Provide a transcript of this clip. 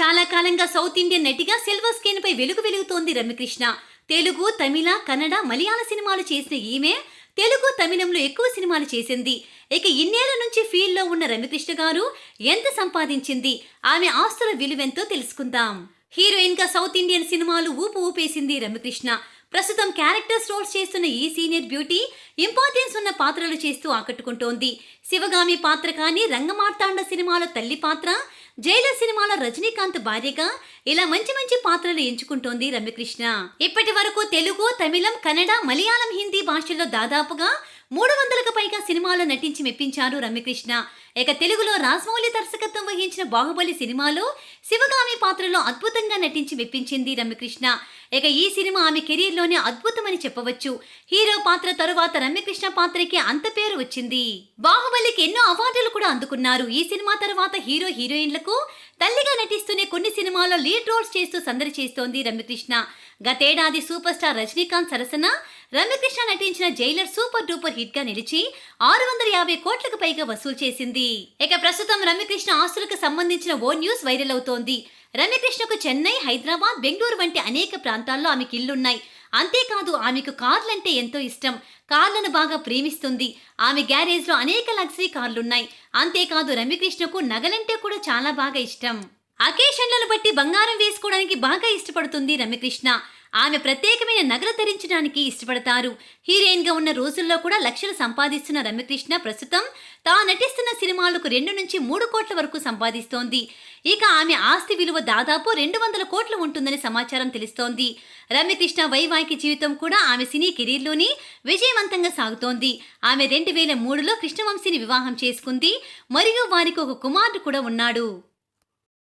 చాలా కాలంగా south Indian నటిగా సిల్వర్ స్క్రీన్ పై వెలుగు వెలుగుతోంది రమ్యకృష్ణ. తెలుగు తమిళ కన్నడ మలయాళ సినిమాలు చేసిన ఈమె తెలుగు తమిళంలో ఎక్కువ సినిమాలు చేసింది. ఇక ఇన్నేళ్ళ నుంచి ఫీల్డ్లో ఉన్న రమ్యకృష్ణ గారు ఎంత సంపాదించింది? ఆమె ఆస్తుల విలువెంతో తెలుసుకుందాం. హీరోయిన్గా సౌత్ ఇండియన్ సినిమాలు ఊపు ఊపేసింది రమ్యకృష్ణ. ప్రస్తుతం క్యారెక్టర్స్ రోల్స్ చేస్తున్న ఈ సీనియర్ బ్యూటీ ఇంపార్టెన్స్ ఉన్న పాత్రలు చేస్తూ ఆకట్టుకుంటోంది. శివగామి పాత్ర కానీ రంగమార్తాండ సినిమాలో తల్లి పాత్ర జైలర్ సినిమాలో రజనీకాంత్ భార్యగా ఇలా మంచి మంచి పాత్రలు ఎంచుకుంటోంది రమ్యకృష్ణ. ఇప్పటి వరకు తెలుగు తమిళం కన్నడ మలయాళం హిందీ భాషల్లో దాదాపుగా మూడు వందలకు పైగా సినిమాలో నటించి మెప్పించారు రమ్యకృష్ణ. ఇక తెలుగులో రాజమౌళి దర్శకత్వం వహించిన బాహుబలి సినిమాలో శివగామి పాత్రలో అద్భుతంగా నటించి మెప్పించింది రమ్యకృష్ణ. ఇక ఈ సినిమా ఆమె కెరీర్లోనే అద్భుతమని చెప్పవచ్చు. హీరో పాత్ర తరువాత రమ్యకృష్ణ పాత్రకి అంత పేరు వచ్చింది. బాహుబలికి ఎన్నో అవార్డులు కూడా అందుకున్నారు. ఈ సినిమా తర్వాత హీరో హీరోయిన్లకు తల్లిగా నటిస్తూనే కొన్ని సినిమాల్లో లీడ్ రోల్స్ చేస్తూ సందడి చేస్తోంది రమ్యకృష్ణ. గతేడాది సూపర్ స్టార్ రజనీకాంత్ సరసన రమ్యకృష్ణ నటించిన జైలర్ సూపర్ డూపర్ హిట్గా నిలిచి ఆరు వందల యాభై కోట్లకు పైగా వసూలు చేసింది. ఇక ప్రస్తుతం రమ్యకృష్ణ ఆస్తులకు సంబంధించిన ఓ న్యూస్ వైరల్ అవుతోంది. రమ్యకృష్ణకు చెన్నై హైదరాబాద్ బెంగళూరు వంటి అనేక ప్రాంతాల్లో ఆమెకి ఇల్లున్నాయి. అంతేకాదు ఆమెకు కార్లంటే ఎంతో ఇష్టం. కార్లను బాగా ప్రేమిస్తుంది. ఆమె గ్యారేజ్లో అనేక లగ్జరీ కార్లున్నాయి. అంతేకాదు రమ్యకృష్ణకు నగలంటే కూడా చాలా బాగా ఇష్టం. అకేషన్లను బట్టి బంగారం వేసుకోవడానికి బాగా ఇష్టపడుతుంది రమ్యకృష్ణ. ఆమె ప్రత్యేకమైన నగలు ధరించడానికి ఇష్టపడతారు. హీరోయిన్గా ఉన్న రోజుల్లో కూడా లక్షలు సంపాదిస్తున్న రమ్యకృష్ణ ప్రస్తుతం తా నటిస్తున్న సినిమాలకు రెండు నుంచి మూడు కోట్ల వరకు సంపాదిస్తోంది. ఇక ఆమె ఆస్తి విలువ దాదాపు రెండు వందల కోట్లు ఉంటుందని సమాచారం తెలుస్తోంది. రమ్యకృష్ణ వైవాహిక జీవితం కూడా ఆమె సినీ కెరీర్లోని విజయవంతంగా సాగుతోంది. ఆమె రెండు వేల మూడులో కృష్ణవంశీని వివాహం చేసుకుంది. మరియు వారికి ఒక కుమారుడు కూడా ఉన్నాడు.